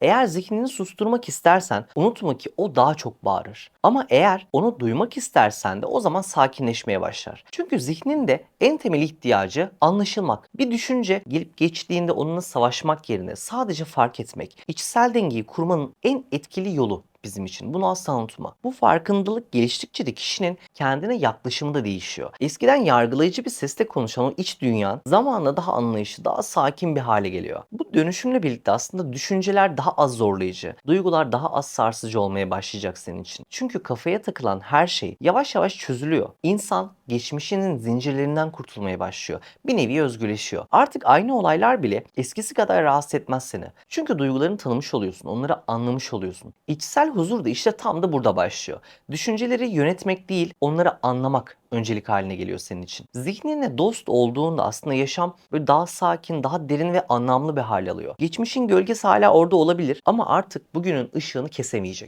Eğer zihnini susturmak istersen unutma ki o daha çok bağırır. Ama eğer onu duymak istersen de o zaman sakinleşmeye başlar. Çünkü zihnin de en temel ihtiyacı anlaşılmak. Bir düşünce gelip geçtiğinde onunla savaşmak yerine sadece fark etmek. İçsel dengeyi kurmanın en etkili yolu bizim için. Bunu asla unutma. Bu farkındalık geliştikçe de kişinin kendine yaklaşımı da değişiyor. Eskiden yargılayıcı bir sesle konuşan o iç dünyan zamanla daha anlayışlı, daha sakin bir hale geliyor. Bu dönüşümle birlikte aslında düşünceler daha az zorlayıcı, duygular daha az sarsıcı olmaya başlayacak senin için. Çünkü kafaya takılan her şey yavaş yavaş çözülüyor. İnsan geçmişinin zincirlerinden kurtulmaya başlıyor. Bir nevi özgürleşiyor. Artık aynı olaylar bile eskisi kadar rahatsız etmez seni. Çünkü duygularını tanımış oluyorsun, onları anlamış oluyorsun. İçsel huzur da işte tam da burada başlıyor. Düşünceleri yönetmek değil, onları anlamak öncelik haline geliyor senin için. Zihninle dost olduğunda aslında yaşam böyle daha sakin, daha derin ve anlamlı bir hal alıyor. Geçmişin gölgesi hala orada olabilir ama artık bugünün ışığını kesemeyecek.